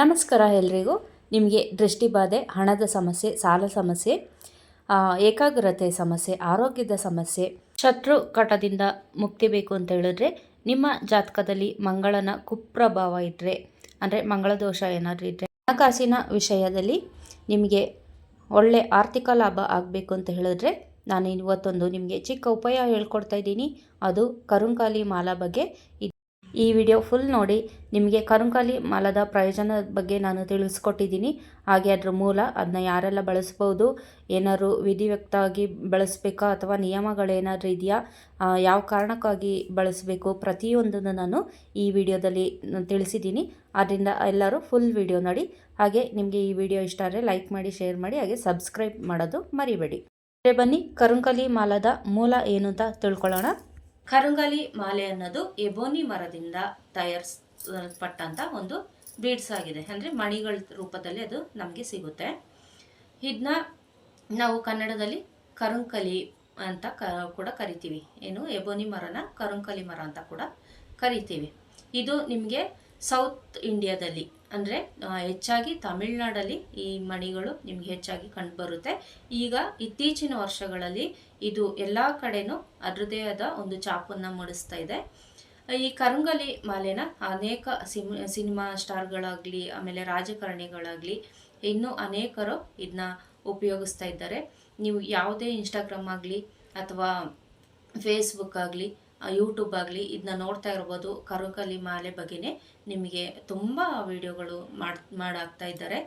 ನಮಸ್ಕಾರ ಎಲ್ರಿಗೂ. ನಿಮಗೆ ದೃಷ್ಟಿಬಾಧೆ ಹಣದ ಸಮಸ್ಯೆ, ಸಾಲ ಸಮಸ್ಯೆ ಏಕಾಗ್ರತೆ ಸಮಸ್ಯೆ, ಆರೋಗ್ಯದ ಸಮಸ್ಯೆ, ಶತ್ರು ಕಟದಿಂದ ಮುಕ್ತಿ ಬೇಕು ಅಂತ ಹೇಳಿದ್ರೆ ನಿಮ್ಮ ಜಾತಕದಲ್ಲಿ ಮಂಗಳನ ಕುಪ್ರಭಾವ ಇದ್ದರೆ ಅಂದರೆ ಮಂಗಳ ದೋಷ ಏನಾದರೂ ಇದ್ದರೆ ಹಣಕಾಸಿನ ವಿಷಯದಲ್ಲಿ ನಿಮಗೆ ಒಳ್ಳೆ ಆರ್ಥಿಕ ಲಾಭ ಆಗಬೇಕು ಅಂತ ಹೇಳಿದ್ರೆ ನಾನು ಇವತ್ತೊಂದು ನಿಮಗೆ ಚಿಕ್ಕ ಉಪಾಯ ಹೇಳ್ಕೊಡ್ತಾ ಇದ್ದೀನಿ. ಅದು ಕರುಂಕಾಲಿ ಮಾಲಾ ಬಗ್ಗೆ ಈ ವಿಡಿಯೋ ಫುಲ್ ನೋಡಿ ನಿಮಗೆ ಕರುಂಕಾಲಿ ಮಾಲದ ಪ್ರಯೋಜನದ ಬಗ್ಗೆ ನಾನು ತಿಳಿಸ್ಕೊಟ್ಟಿದ್ದೀನಿ. ಹಾಗೆ ಅದರ ಮೂಲ ಅದನ್ನ ಯಾರೆಲ್ಲ ಬಳಸ್ಬೋದು, ಏನಾದ್ರು ವಿಧಿವ್ಯಕ್ತವಾಗಿ ಬಳಸಬೇಕಾ ಅಥವಾ ನಿಯಮಗಳೇನಾದರೂ ಇದೆಯಾ ಯಾವ ಕಾರಣಕ್ಕಾಗಿ ಬಳಸಬೇಕು ಪ್ರತಿಯೊಂದನ್ನು ನಾನು ಈ ವಿಡಿಯೋದಲ್ಲಿ ತಿಳಿಸಿದ್ದೀನಿ. ಆದ್ದರಿಂದ ಎಲ್ಲರೂ ಫುಲ್ ವಿಡಿಯೋ ನೋಡಿ. ಹಾಗೆ ನಿಮಗೆ ಈ ವಿಡಿಯೋ ಇಷ್ಟ ಆದರೆ ಲೈಕ್ ಮಾಡಿ, ಶೇರ್ ಮಾಡಿ, ಹಾಗೆ ಸಬ್ಸ್ಕ್ರೈಬ್ ಮಾಡೋದು ಮರಿಬೇಡಿ. ಬನ್ನಿ, ಕರುಂಕಲಿ ಮಾಲದ ಮೂಲ ಏನು ಅಂತ ತಿಳ್ಕೊಳ್ಳೋಣ. ಕರುಂಗಲಿ ಮಾಲೆ ಅನ್ನೋದು ಎಬೋನಿ ಮರದಿಂದ ತಯಾರಿಸಲ್ಪಟ್ಟಂತ ಒಂದು ಬೀಡ್ಸ್ ಆಗಿದೆ. ಅಂದರೆ ಮಣಿಗಳ ರೂಪದಲ್ಲಿ ಅದು ನಮಗೆ ಸಿಗುತ್ತೆ. ಇದನ್ನ ನಾವು ಕನ್ನಡದಲ್ಲಿ ಕರುಂಕಲಿ ಅಂತ ಕ, ಕೂಡ ಕರಿತೀವಿ. ಏನು? ಎಬೋನಿ ಮರನ ಕರುಂಕಲಿ ಮರ ಅಂತ ಕೂಡ ಕರಿತೀವಿ. ಇದು ನಿಮಗೆ ಸೌತ್ ಇಂಡಿಯಾದಲ್ಲಿ ಅಂದರೆ ಹೆಚ್ಚಾಗಿ ತಮಿಳ್ನಾಡಲ್ಲಿ ಈ ಮಣಿಗಳು ನಿಮಗೆ ಹೆಚ್ಚಾಗಿ ಕಂಡುಬರುತ್ತೆ ಈಗ ಇತ್ತೀಚಿನ ವರ್ಷಗಳಲ್ಲಿ ಇದು ಎಲ್ಲ ಕಡೆನೂ ಅದರದೇ ಆದ ಒಂದು ಚಾಪನ್ನು ಮೂಡಿಸ್ತಾ ಇದೆ. ಈ ಕರಂಗಲಿ ಮಾಲೆನ ಅನೇಕ ಸಿಮ್, ಸಿನಿಮಾ ಸ್ಟಾರ್ಗಳಾಗಲಿ, ಆಮೇಲೆ ರಾಜಕಾರಣಿಗಳಾಗಲಿ ಇನ್ನೂ ಅನೇಕರು ಇದನ್ನ ಉಪಯೋಗಿಸ್ತಾ ಇದ್ದಾರೆ. ನೀವು ಯಾವುದೇ ಇನ್ಸ್ಟಾಗ್ರಾಮ್ ಆಗಲಿ ಅಥವಾ ಫೇಸ್ಬುಕ್ ಆಗಲಿ ಯೂಟ್ಯೂಬ್ ಆಗಲಿ ಇದನ್ನ ನೋಡ್ತಾ ಇರ್ಬೋದು ಕರುಕಲಿ ಮಾಲೆ ಬಗ್ಗೆನೇ ನಿಮಗೆ ತುಂಬ ವಿಡಿಯೋಗಳು ಮಾಡಿ, ಮಾಡಾಗ್ತಾ ಇದ್ದಾರೆ.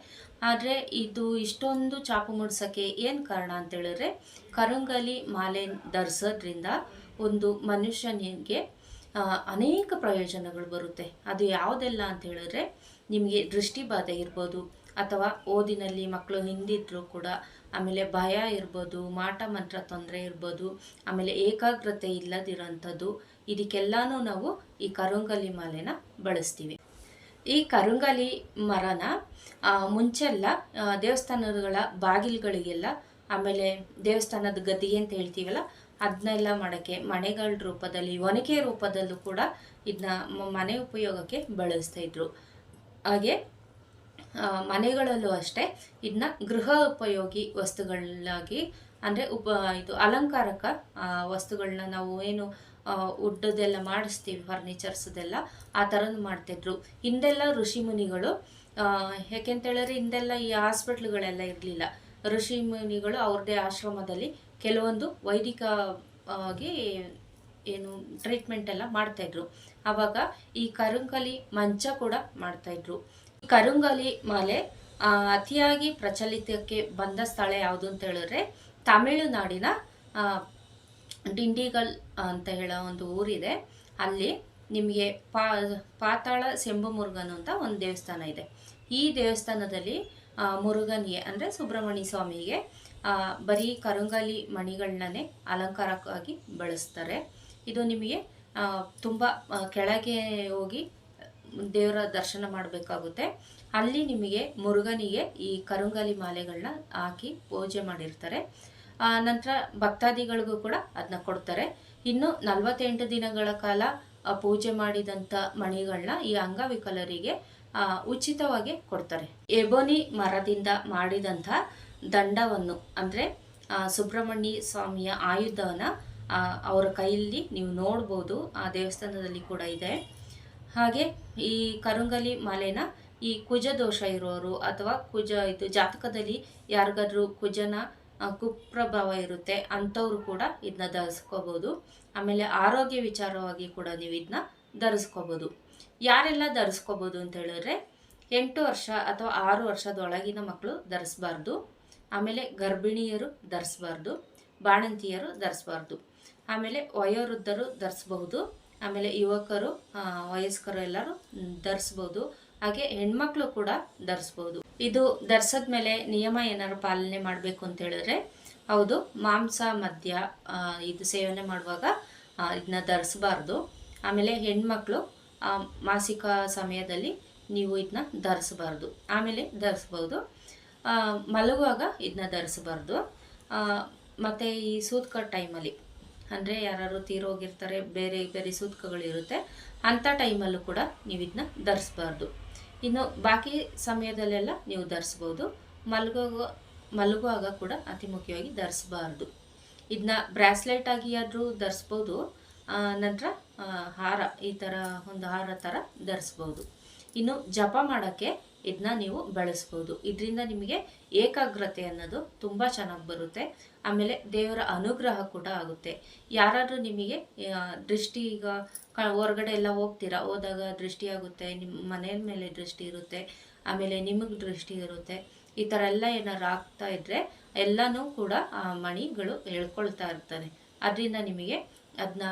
ಆದರೆ ಇದು ಇಷ್ಟೊಂದು ಚಾಪು ಮೂಡಿಸೋಕ್ಕೆ ಏನು ಕಾರಣ ಅಂತೇಳಿದ್ರೆ ಕರುಂಗಲಿ ಮಾಲೆ ಧರಿಸೋದ್ರಿಂದ ಒಂದು ಮನುಷ್ಯನಿಗೆ ಅನೇಕ ಪ್ರಯೋಜನಗಳು ಬರುತ್ತೆ. ಅದು ಯಾವುದೆಲ್ಲ ಅಂತ ಹೇಳಿದ್ರೆ ನಿಮಗೆ ದೃಷ್ಟಿಬಾಧೆ ಇರ್ಬೋದು ಅಥವಾ ಓದಿನಲ್ಲಿ ಮಕ್ಕಳು ಹಿಂದಿದ್ರು ಕೂಡ ಆಮೇಲೆ ಭಯ ಇರ್ಬೋದು, ಮಾಟ ಮಂತ್ರ ತೊಂದರೆ ಇರ್ಬೋದು, ಆಮೇಲೆ ಏಕಾಗ್ರತೆ ಇಲ್ಲದಿರೋಂಥದ್ದು, ಇದಕ್ಕೆಲ್ಲಾನು ನಾವು ಈ ಕರುಂಗಲಿ ಮಾಲೆನ ಬಳಸ್ತೀವಿ. ಈ ಕರುಂಗಲಿ ಮರನ ಮುಂಚೆಲ್ಲ ದೇವಸ್ಥಾನಗಳ ಬಾಗಿಲುಗಳಿಗೆಲ್ಲ, ಆಮೇಲೆ ದೇವಸ್ಥಾನದ ಗದ್ದಿಗೆ ಅಂತ ಹೇಳ್ತೀವಲ್ಲ ಅದನ್ನೆಲ್ಲ ಮಾಡೋಕ್ಕೆ, ಮನೆಗಳ ರೂಪದಲ್ಲಿ, ಒನಕೆ ರೂಪದಲ್ಲೂ ಕೂಡ ಇದನ್ನ ಮನೆ ಉಪಯೋಗಕ್ಕೆ ಬಳಸ್ತಾ ಇದ್ರು. ಹಾಗೆ ಮನೆಗಳಲ್ಲೂ ಅಷ್ಟೇ ಇದನ್ನ ಗೃಹ ಉಪಯೋಗಿ ವಸ್ತುಗಳಾಗಿ, ಅಂದರೆ ಉಪ, ಇದು ಅಲಂಕಾರಕ ವಸ್ತುಗಳನ್ನ ನಾವು ಏನು ಉಡ್ಡದೆಲ್ಲ ಮಾಡಿಸ್ತೀವಿ ಫರ್ನಿಚರ್ಸದೆಲ್ಲ ಆ ಥರದ್ದು ಮಾಡ್ತಿದ್ರು. ಹಿಂದೆಲ್ಲ ಋಷಿ ಮುನಿಗಳು ಹೇಳಿದ್ರೆ ಹಿಂದೆಲ್ಲ ಈ ಹಾಸ್ಪಿಟ್ಲ್ಗಳೆಲ್ಲ ಇರಲಿಲ್ಲ. ಋಷಿ ಮುನಿಗಳು ಅವ್ರದ್ದೇ ಆಶ್ರಮದಲ್ಲಿ ಕೆಲವೊಂದು ವೈದಿಕ ಆಗಿ ಏನು ಟ್ರೀಟ್ಮೆಂಟ್ ಎಲ್ಲ ಮಾಡ್ತಾಯಿದ್ರು ಆವಾಗ ಈ ಕರುಂಕಲಿ ಮಂಚ ಕೂಡ ಮಾಡ್ತಾಯಿದ್ರು ಕರುಂಗಲಿ ಮಾಲೆ ಅತಿಯಾಗಿ ಪ್ರಚಲಿತಕ್ಕೆ ಬಂದ ಸ್ಥಳ ಯಾವುದು ಅಂತ ಹೇಳಿದ್ರೆ ತಮಿಳುನಾಡಿನ ಡಿಂಡಿಗಲ್ ಅಂತ ಹೇಳೋ ಒಂದು ಊರಿದೆ. ಅಲ್ಲಿ ನಿಮಗೆ ಪಾ, ಪಾತಾಳ ಸೆಂಬು ಮುರುಗನ್ ಅಂತ ಒಂದು ದೇವಸ್ಥಾನ ಇದೆ. ಈ ದೇವಸ್ಥಾನದಲ್ಲಿ ಮುರುಗನಿಗೆ ಅಂದರೆ ಸುಬ್ರಹ್ಮಣ್ಯ ಸ್ವಾಮಿಗೆ ಬರೀ ಕರುಂಗಲಿ ಮಣಿಗಳನ್ನೇ ಅಲಂಕಾರಕ್ಕಾಗಿ ಬಳಸ್ತಾರೆ. ಇದು ನಿಮಗೆ ತುಂಬ ಕೆಳಗೆ ಹೋಗಿ ದೇವರ ದರ್ಶನ ಮಾಡಬೇಕಾಗುತ್ತೆ. ಅಲ್ಲಿ ನಿಮಗೆ ಮುರುಗನಿಗೆ ಈ ಕರುಂಗಲಿ ಮಾಲೆಗಳನ್ನ ಹಾಕಿ ಪೂಜೆ ಮಾಡಿರ್ತಾರೆ. ನಂತರ ಭಕ್ತಾದಿಗಳಿಗೂ ಕೂಡ ಅದನ್ನ ಕೊಡ್ತಾರೆ. ಇನ್ನು ನಲವತ್ತೆಂಟು ದಿನಗಳ ಕಾಲ ಪೂಜೆ ಮಾಡಿದಂಥ ಮಣಿಗಳನ್ನ ಈ ಅಂಗವಿಕಲರಿಗೆ ಉಚಿತವಾಗಿ ಕೊಡ್ತಾರೆ. ಎಬೋನಿ ಮರದಿಂದ ಮಾಡಿದಂಥ ದಂಡವನ್ನು, ಅಂದರೆ ಸುಬ್ರಹ್ಮಣ್ಯ ಸ್ವಾಮಿಯ ಆಯುಧವನ್ನು ಅವರ ಕೈಯಲ್ಲಿ ನೀವು ನೋಡ್ಬೋದು. ಆ ದೇವಸ್ಥಾನದಲ್ಲಿ ಕೂಡ ಇದೆ. ಹಾಗೆ ಈ ಕರುಂಗಲಿ ಮಾಲೆನ ಈ ಕುಜ ದೋಷ ಇರೋರು ಅಥವಾ ಕುಜ ಇದು ಜಾತಕದಲ್ಲಿ ಯಾರಿಗಾದ್ರೂ ಕುಜನ ಕುಪ್ರಭಾವ ಇರುತ್ತೆ ಅಂಥವ್ರು ಕೂಡ ಇದನ್ನ ಧರಿಸ್ಕೋಬೋದು. ಆಮೇಲೆ ಆರೋಗ್ಯ ವಿಚಾರವಾಗಿ ಕೂಡ ನೀವು ಇದನ್ನ ಧರಿಸ್ಕೋಬೋದು. ಯಾರೆಲ್ಲ ಧರಿಸ್ಕೋಬೋದು ಅಂತ ಹೇಳಿದ್ರೆ ಎಂಟು ವರ್ಷ ಅಥವಾ ಆರು ವರ್ಷದೊಳಗಿನ ಮಕ್ಕಳು ಧರಿಸ್ಬಾರ್ದು. ಆಮೇಲೆ ಗರ್ಭಿಣಿಯರು ಧರಿಸ್ಬಾರ್ದು, ಬಾಣಂತಿಯರು ಧರಿಸ್ಬಾರ್ದು. ಆಮೇಲೆ ವಯೋವೃದ್ಧರು ಧರಿಸ್ಬಹುದು. ಆಮೇಲೆ ಯುವಕರು ವಯಸ್ಕರು ಎಲ್ಲರೂ ಧರಿಸ್ಬೋದು. ಹಾಗೆ ಹೆಣ್ಮಕ್ಳು ಕೂಡ ಧರಿಸ್ಬೋದು. ಇದು ಧರಿಸದ ಮೇಲೆ ನಿಯಮ ಏನಾದ್ರು ಪಾಲನೆ ಮಾಡಬೇಕು ಅಂತ ಹೇಳಿದ್ರೆ, ಹೌದು, ಮಾಂಸ, ಮದ್ಯ ಇದು ಸೇವನೆ ಮಾಡುವಾಗ ಇದನ್ನ ಧರಿಸಬಾರ್ದು. ಆಮೇಲೆ ಹೆಣ್ಮಕ್ಳು ಮಾಸಿಕ ಸಮಯದಲ್ಲಿ ನೀವು ಇದನ್ನ ಧರಿಸಬಾರ್ದು. ಆಮೇಲೆ ಧರಿಸ್ಬೋದು. ಮಲಗುವಾಗ ಇದನ್ನ ಧರಿಸಬಾರ್ದು. ಮತ್ತು ಈ ಸೂತ್ಕ ಟೈಮಲ್ಲಿ ಅಂದರೆ ಯಾರು ತೀರೋಗಿರ್ತಾರೆ, ಬೇರೆ ಬೇರೆ ಸೂತ್ಕಗಳಿರುತ್ತೆ ಅಂಥ ಟೈಮಲ್ಲೂ ಕೂಡ ನೀವು ಇದನ್ನ ಧರಿಸ್ಬಾರ್ದು. ಇನ್ನು ಬಾಕಿ ಸಮಯದಲ್ಲೆಲ್ಲ ನೀವು ಧರಿಸ್ಬೋದು. ಮಲಗೋ ಮಲಗುವಾಗ ಕೂಡ ಅತಿ ಮುಖ್ಯವಾಗಿ ಧರಿಸ್ಬಾರ್ದು. ಇದನ್ನ ಬ್ರಾಸ್ಲೆಟ್ ಆಗಿ ಆದರೂ ಧರಿಸ್ಬೋದು. ನಂತರ ಹಾರ, ಈ ಥರ ಒಂದು ಹಾರ ಥರ ಧರಿಸ್ಬೋದು. ಇನ್ನು ಜಪ ಮಾಡೋಕ್ಕೆ ಇದನ್ನ ನೀವು ಬಳಸ್ಬೋದು. ಇದರಿಂದ ನಿಮಗೆ ಏಕಾಗ್ರತೆ ಅನ್ನೋದು ತುಂಬ ಚೆನ್ನಾಗಿ ಬರುತ್ತೆ. ಆಮೇಲೆ ದೇವರ ಅನುಗ್ರಹ ಕೂಡ ಆಗುತ್ತೆ. ಯಾರಾದರೂ ನಿಮಗೆ ದೃಷ್ಟಿ ಈಗ ಹೊರಗಡೆ ಎಲ್ಲ ಹೋಗ್ತೀರಾ? ಹೋದಾಗ ದೃಷ್ಟಿ ಆಗುತ್ತೆ ನಿಮ್ಮ ಮನೆಯ ಮೇಲೆ ದೃಷ್ಟಿ ಇರುತ್ತೆ, ಆಮೇಲೆ ನಿಮಗೆ ದೃಷ್ಟಿ ಇರುತ್ತೆ. ಈ ಥರ ಎಲ್ಲ ಏನಾದ್ರು ಆಗ್ತಾ ಇದ್ದರೆ ಎಲ್ಲನೂ ಕೂಡ ಆ ಮಣಿಗಳು ಹೇಳ್ಕೊಳ್ತಾ ಇರ್ತಾನೆ ಅದರಿಂದ ನಿಮಗೆ ಅದನ್ನ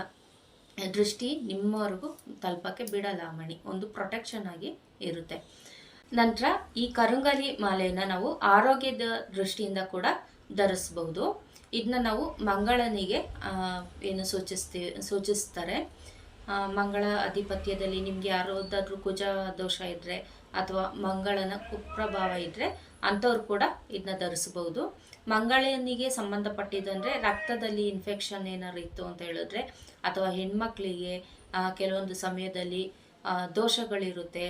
ದೃಷ್ಟಿ ನಿಮ್ಮವರೆಗೂ ತಲುಪಕ್ಕೆ ಬಿಡಲ್ಲ ಮಣಿ. ಒಂದು ಪ್ರೊಟೆಕ್ಷನ್ ಆಗಿ ಇರುತ್ತೆ. ನಂತರ ಈ ಕರುಂಗಲಿ ಮಾಲೆಯನ್ನ ನಾವು ಆರೋಗ್ಯದ ದೃಷ್ಟಿಯಿಂದ ಕೂಡ ಧರಿಸಬಹುದು. ಇದನ್ನ ನಾವು ಮಂಗಳನಿಗೆ ಏನು ಸೂಚಿಸ್ತೀವಿ ಸೂಚಿಸ್ತಾರೆ. ಮಂಗಳ ಅಧಿಪತ್ಯದಲ್ಲಿ ನಿಮ್ಗೆ ಯಾರೋದಾದ್ರೂ ಕುಜ ದೋಷ ಇದ್ದರೆ ಅಥವಾ ಮಂಗಳನ ಕುಪ್ರಭಾವ ಇದ್ದರೆ ಅಂಥವ್ರು ಕೂಡ ಇದನ್ನ ಧರಿಸಬಹುದು. ಮಂಗಳನಿಗೆ ಸಂಬಂಧಪಟ್ಟಿದ್ದಂದರೆ ರಕ್ತದಲ್ಲಿ ಇನ್ಫೆಕ್ಷನ್ ಏನಾದ್ರು ಇತ್ತು ಅಂತ ಹೇಳಿದ್ರೆ ಅಥವಾ ಹೆಣ್ಮಕ್ಳಿಗೆ ಕೆಲವೊಂದು ಸಮಯದಲ್ಲಿ ದೋಷಗಳಿರುತ್ತೆ.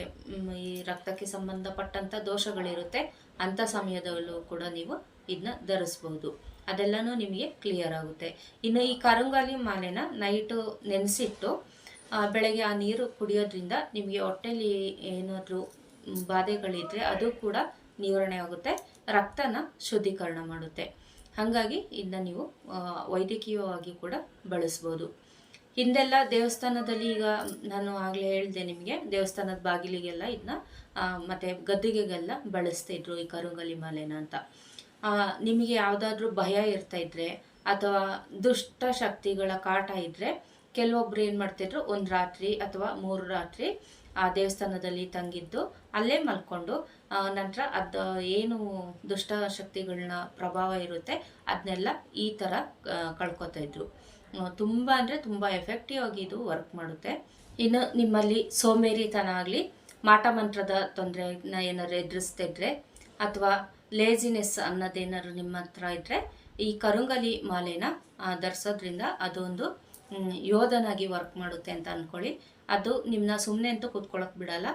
ಈ ರಕ್ತಕ್ಕೆ ಸಂಬಂಧಪಟ್ಟಂಥ ದೋಷಗಳಿರುತ್ತೆ. ಅಂಥ ಸಮಯದಲ್ಲೂ ಕೂಡ ನೀವು ಇದನ್ನ ಧರಿಸ್ಬೋದು. ಅದೆಲ್ಲನೂ ನಿಮಗೆ ಕ್ಲಿಯರ್ ಆಗುತ್ತೆ. ಇನ್ನು ಈ ಕರುಂಗಾಲಿ ಮಾಲೆನ ನೈಟು ನೆನೆಸಿಟ್ಟು ಬೆಳಗ್ಗೆ ಆ ನೀರು ಕುಡಿಯೋದ್ರಿಂದ ನಿಮಗೆ ಹೊಟ್ಟೆಲಿ ಏನಾದರೂ ಬಾಧೆಗಳಿದ್ರೆ ಅದು ಕೂಡ ನಿವಾರಣೆ ಆಗುತ್ತೆ. ರಕ್ತನ ಶುದ್ಧೀಕರಣ ಮಾಡುತ್ತೆ. ಹಾಗಾಗಿ ಇದನ್ನ ನೀವು ವೈದ್ಯಕೀಯವಾಗಿ ಕೂಡ ಬಳಸ್ಬೋದು. ಹಿಂದೆಲ್ಲ ದೇವಸ್ಥಾನದಲ್ಲಿ ಈಗ ನಾನು ಆಗಲೇ ಹೇಳಿದೆ ನಿಮಗೆ, ದೇವಸ್ಥಾನದ ಬಾಗಿಲಿಗೆಲ್ಲ ಇದನ್ನ ಮತ್ತೆ ಗದ್ದಿಗೆಗೆಲ್ಲ ಬಳಸ್ತಿದ್ರು ಈ ಕರುಂಗಲಿ ಮಾಲೆನ ಅಂತ. ನಿಮಗೆ ಯಾವುದಾದ್ರೂ ಭಯ ಇರ್ತಾ ಇದ್ರೆ ಅಥವಾ ದುಷ್ಟ ಶಕ್ತಿಗಳ ಕಾಟ ಇದ್ದರೆ ಕೆಲವೊಬ್ರು ಏನು ಮಾಡ್ತಿದ್ರು ಒಂದು ರಾತ್ರಿ ಅಥವಾ ಮೂರು ರಾತ್ರಿ ಆ ದೇವಸ್ಥಾನದಲ್ಲಿ ತಂಗಿದ್ದು ಅಲ್ಲೇ ಮಲ್ಕೊಂಡು ನಂತರ ಅದು ಏನು ದುಷ್ಟ ಶಕ್ತಿಗಳನ್ನ ಪ್ರಭಾವ ಇರುತ್ತೆ ಅದನ್ನೆಲ್ಲ ಈ ಥರ ಕಳ್ಕೊತಾ ಇದ್ರು. ತುಂಬ ಅಂದರೆ ತುಂಬ ಎಫೆಕ್ಟಿವ್ ಆಗಿ ಇದು ವರ್ಕ್ ಮಾಡುತ್ತೆ. ಇನ್ನು ನಿಮ್ಮಲ್ಲಿ ಸೋಮೇರಿತನ ಆಗಲಿ, ಮಾಟ ಮಂತ್ರದ ತೊಂದರೆನ ಏನಾದ್ರು ಎದುರಿಸ್ತಿದ್ರೆ ಅಥವಾ ಲೇಜಿನೆಸ್ ಅನ್ನೋದೇನಾದ್ರು ನಿಮ್ಮ ಹತ್ರ ಇದ್ದರೆ ಈ ಕರುಂಗಲಿ ಮಾಲೆನ ಧರಿಸೋದ್ರಿಂದ ಅದೊಂದು ಯೋಧನಾಗಿ ವರ್ಕ್ ಮಾಡುತ್ತೆ ಅಂತ ಅಂದ್ಕೊಳ್ಳಿ ಅದು ನಿಮ್ಮನ್ನ ಸುಮ್ಮನೆ ಅಂತೂ ಕೂತ್ಕೊಳ್ಳೋಕೆ ಬಿಡಲ್ಲ.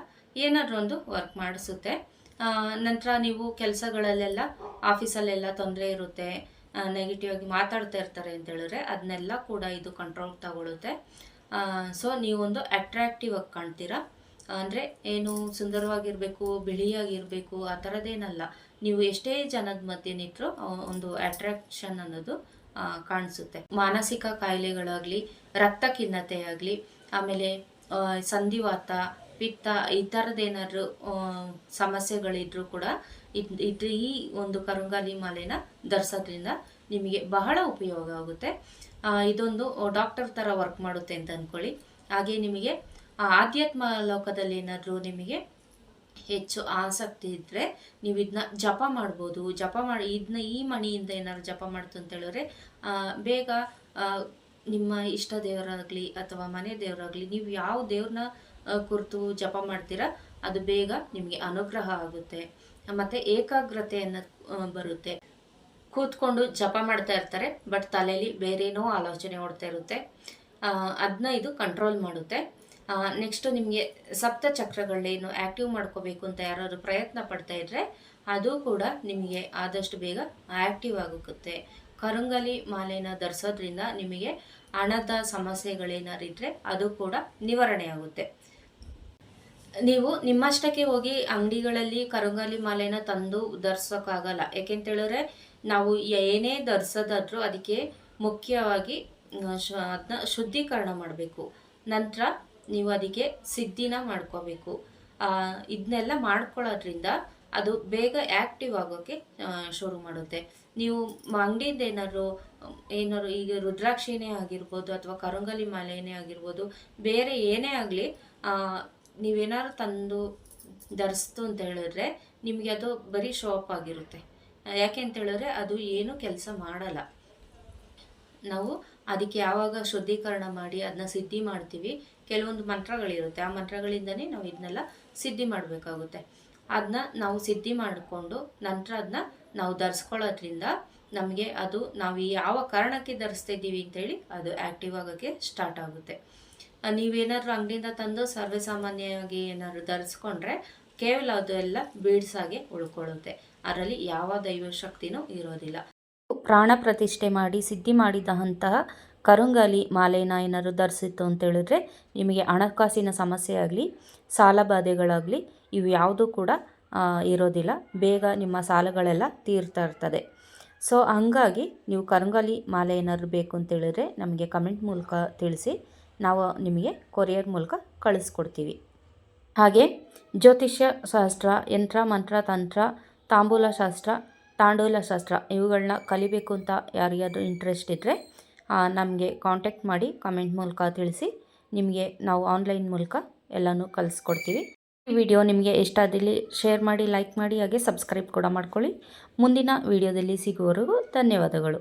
ಏನಾದರೂ ಒಂದು ವರ್ಕ್ ಮಾಡಿಸುತ್ತೆ. ನಂತರ ನೀವು ಕೆಲಸಗಳಲ್ಲೆಲ್ಲ ಆಫೀಸಲ್ಲೆಲ್ಲ ತೊಂದರೆ ಇರುತ್ತೆ. ನೆಗೆಟಿವ್ ಆಗಿ ಮಾತಾಡ್ತಾ ಇರ್ತಾರೆ ಅಂತ ಹೇಳಿದ್ರೆ ಅದನ್ನೆಲ್ಲ ಕೂಡ ಇದು ಕಂಟ್ರೋಲ್ ತಗೊಳುತ್ತೆ. ಸೊ ನೀವೊಂದು ಅಟ್ರಾಕ್ಟಿವ್ ಆಗಿ ಕಾಣ್ತೀರಾ? ಅಂದರೆ ಏನು ಸುಂದರವಾಗಿರಬೇಕು, ಬಿಳಿಯಾಗಿರಬೇಕು, ಆ ಥರದ್ದೇನಲ್ಲ ನೀವು ಎಷ್ಟೇ ಜನದ ಮಧ್ಯೆ ಒಂದು ಅಟ್ರಾಕ್ಷನ್ ಅನ್ನೋದು ಕಾಣಿಸುತ್ತೆ. ಮಾನಸಿಕ ಕಾಯಿಲೆಗಳಾಗಲಿ ರಕ್ತ ಖಿನ್ನತೆ ಆಗಲಿ ಆಮೇಲೆ ಸಂಧಿವಾತ, ಪಿತ್ತ ಈ ಥರದ್ದೇನಾದ್ರು ಸಮಸ್ಯೆಗಳಿದ್ರೂ ಕೂಡ ಇದ್ ಈ ಒಂದು ಕರುಂಗಾಲಿ ಮಾಲೆನ ಧರಿಸೋದ್ರಿಂದ ನಿಮಗೆ ಬಹಳ ಉಪಯೋಗ ಆಗುತ್ತೆ. ಇದೊಂದು ಡಾಕ್ಟರ್ ಥರ ವರ್ಕ್ ಮಾಡುತ್ತೆ ಅಂತ ಅಂದ್ಕೊಳ್ಳಿ ಹಾಗೆ ನಿಮಗೆ ಆಧ್ಯಾತ್ಮ ಲೋಕದಲ್ಲಿ ಏನಾದರೂ ನಿಮಗೆ ಹೆಚ್ಚು ಆಸಕ್ತಿ ಇದ್ದರೆ ನೀವು ಇದನ್ನ ಜಪ ಮಾಡ್ಬೋದು. ಜಪ ಮಾಡಿ ಇದನ್ನ ಈ ಮಣಿಯಿಂದ ಏನಾದ್ರು ಜಪ ಮಾಡ್ತು ಅಂತ ಹೇಳಿದ್ರೆ ಬೇಗ ನಿಮ್ಮ ಇಷ್ಟ ದೇವರಾಗಲಿ ಅಥವಾ ಮನೆ ದೇವರಾಗಲಿ ನೀವು ಯಾವ ದೇವ್ರನ್ನ ಕುರಿತು ಜಪ ಮಾಡ್ತೀರಾ, ಅದು ಬೇಗ ನಿಮಗೆ ಅನುಗ್ರಹ ಆಗುತ್ತೆ. ಮತ್ತು ಏಕಾಗ್ರತೆಯನ್ನು ಬರುತ್ತೆ. ಕೂತ್ಕೊಂಡು ಜಪ ಮಾಡ್ತಾ ಇರ್ತಾರೆ, ಬಟ್ ತಲೆಯಲ್ಲಿ ಬೇರೇನೋ ಆಲೋಚನೆ ಓಡ್ತಾ ಇರುತ್ತೆ. ಅದನ್ನ ಇದು ಕಂಟ್ರೋಲ್ ಮಾಡುತ್ತೆ. ನೆಕ್ಸ್ಟು ನಿಮಗೆ ಸಪ್ತ ಚಕ್ರಗಳನ್ನೇನು ಆ್ಯಕ್ಟಿವ್ ಮಾಡ್ಕೋಬೇಕು ಅಂತ ಯಾರಾದ್ರು ಪ್ರಯತ್ನ ಪಡ್ತಾ ಇದ್ರೆ, ಅದು ಕೂಡ ನಿಮಗೆ ಆದಷ್ಟು ಬೇಗ ಆ್ಯಕ್ಟಿವ್ ಆಗುತ್ತೆ ಕರುಂಗಲಿ ಮಾಲೆನ ಧರಿಸೋದ್ರಿಂದ ನಿಮಗೆ ಹಣದ ಸಮಸ್ಯೆಗಳೇನಾರಿದ್ರೆ ಅದು ಕೂಡ ನಿವಾರಣೆ ಆಗುತ್ತೆ. ನೀವು ನಿಮ್ಮಷ್ಟಕ್ಕೆ ಹೋಗಿ ಅಂಗಡಿಗಳಲ್ಲಿ ಕರಂಗಲಿ ಮಾಲೆನ ತಂದು ಧರಿಸೋಕ್ಕಾಗಲ್ಲ. ಯಾಕೆಂತ ಹೇಳಿದ್ರೆ ನಾವು ಏನೇ ಧರಿಸೋದಾದ್ರೂ ಅದಕ್ಕೆ ಮುಖ್ಯವಾಗಿ ಅದನ್ನ ಶುದ್ಧೀಕರಣ ಮಾಡಬೇಕು. ನಂತರ ನೀವು ಅದಕ್ಕೆ ಸಿದ್ಧಿನ ಮಾಡ್ಕೋಬೇಕು. ಇದನ್ನೆಲ್ಲ ಮಾಡ್ಕೊಳ್ಳೋದ್ರಿಂದ ಅದು ಬೇಗ ಆ್ಯಕ್ಟಿವ್ ಆಗೋಕ್ಕೆ ಶುರು ಮಾಡುತ್ತೆ. ನೀವು ಅಂಗಡಿಯಿಂದ ಏನಾದ್ರು ಏನಾದ್ರು ಈಗ ರುದ್ರಾಕ್ಷಿನೇ ಆಗಿರ್ಬೋದು ಅಥವಾ ಕರಂಗಲಿ ಮಾಲೆನೇ ಆಗಿರ್ಬೋದು, ಬೇರೆ ಏನೇ ಆಗಲಿ ನೀವೇನಾದ್ರು ತಂದು ಧರಿಸ್ತು ಅಂತ ಹೇಳಿದ್ರೆ ನಿಮಗೆ ಅದು ಬರೀ ಶಾಪ್ ಆಗಿರುತ್ತೆ. ಯಾಕೆ ಅಂತ ಹೇಳಿದ್ರೆ ಅದು ಏನು ಕೆಲಸ ಮಾಡಲ್ಲ. ನಾವು ಅದಕ್ಕೆ ಯಾವಾಗ ಶುದ್ಧೀಕರಣ ಮಾಡಿ ಅದನ್ನ ಸಿದ್ಧಿ ಮಾಡ್ತೀವಿ, ಕೆಲವೊಂದು ಮಂತ್ರಗಳಿರುತ್ತೆ. ಆ ಮಂತ್ರಗಳಿಂದನೇ ನಾವು ಇದನ್ನೆಲ್ಲ ಸಿದ್ಧಿ ಮಾಡಬೇಕಾಗುತ್ತೆ. ಅದನ್ನ ನಾವು ಸಿದ್ಧಿ ಮಾಡಿಕೊಂಡು ನಂತರ ಅದನ್ನ ನಾವು ಧರಿಸ್ಕೊಳ್ಳೋದ್ರಿಂದ ನಮಗೆ ಅದು ನಾವು ಯಾವ ಕಾರಣಕ್ಕೆ ಧರಿಸ್ತಾ ಇದ್ದೀವಿ ಅಂತೇಳಿ ಅದು ಆ್ಯಕ್ಟಿವ್ ಆಗೋಕ್ಕೆ ಸ್ಟಾರ್ಟ್ ಆಗುತ್ತೆ. ನೀವೇನಾದ್ರೂ ಅಂಗಡಿಯಿಂದ ತಂದು ಸರ್ವೇಸಾಮಾನ್ಯವಾಗಿ ಏನಾದ್ರು ಧರಿಸ್ಕೊಂಡ್ರೆ ಕೇವಲ ಅದೆಲ್ಲ ಬೀಡ್ಸ್ ಆಗಿ ಉಳ್ಕೊಳ್ಳುತ್ತೆ. ಅದರಲ್ಲಿ ಯಾವ ದೈವ ಶಕ್ತಿನೂ ಇರೋದಿಲ್ಲ. ಪ್ರಾಣ ಪ್ರತಿಷ್ಠೆ ಮಾಡಿ, ಸಿದ್ಧಿ ಮಾಡಿದಂತಹ ಕರುಂಗಲಿ ಮಾಲೆನ ಏನಾದ್ರು ಧರಿಸಿತ್ತು ಅಂತ ಹೇಳಿದ್ರೆ ನಿಮಗೆ ಹಣಕಾಸಿನ ಸಮಸ್ಯೆ ಆಗಲಿ, ಸಾಲ ಬಾಧೆಗಳಾಗಲಿ ಇವು ಯಾವುದೂ ಕೂಡ ಇರೋದಿಲ್ಲ. ಬೇಗ ನಿಮ್ಮ ಸಾಲಗಳೆಲ್ಲ ತೀರ್ತಾ ಇರ್ತದೆ. ಸೊ, ಹಂಗಾಗಿ ನೀವು ಕರುಂಗಾಲಿ ಮಾಲೆ ಏನಾದ್ರು ಬೇಕು ಅಂತೇಳಿದ್ರೆ ನಮಗೆ ಕಮೆಂಟ್ ಮೂಲಕ ತಿಳಿಸಿ. ನಾವು ನಿಮಗೆ ಕೊರಿಯರ್ ಮೂಲಕ ಕಳಿಸ್ಕೊಡ್ತೀವಿ. ಹಾಗೆ ಜ್ಯೋತಿಷ್ಯ ಶಾಸ್ತ್ರ, ಯಂತ್ರ, ಮಂತ್ರ, ತಂತ್ರ, ತಾಂಬೂಲ ಶಾಸ್ತ್ರ, ತಾಂಡೂಲ ಶಾಸ್ತ್ರ ಇವುಗಳನ್ನ ಕಲಿಬೇಕು ಅಂತ ಯಾರಿಗಾದ್ರೂ ಇಂಟ್ರೆಸ್ಟ್ ಇದ್ದರೆ ನಮಗೆ ಕಾಂಟ್ಯಾಕ್ಟ್ ಮಾಡಿ ಕಮೆಂಟ್ ಮೂಲಕ ತಿಳಿಸಿ ನಿಮಗೆ ನಾವು ಆನ್ಲೈನ್ ಮೂಲಕ ಎಲ್ಲನೂ ಕಲಿಸ್ಕೊಡ್ತೀವಿ. ಈ ವಿಡಿಯೋ ನಿಮಗೆ ಇಷ್ಟ ಆದಲ್ಲಿ ಶೇರ್ ಮಾಡಿ ಲೈಕ್ ಮಾಡಿ, ಹಾಗೆ ಸಬ್ಸ್ಕ್ರೈಬ್ ಕೂಡ ಮಾಡ್ಕೊಳ್ಳಿ. ಮುಂದಿನ ವಿಡಿಯೋದಲ್ಲಿ ಸಿಗುವವರೆಗೂ ಧನ್ಯವಾದಗಳು.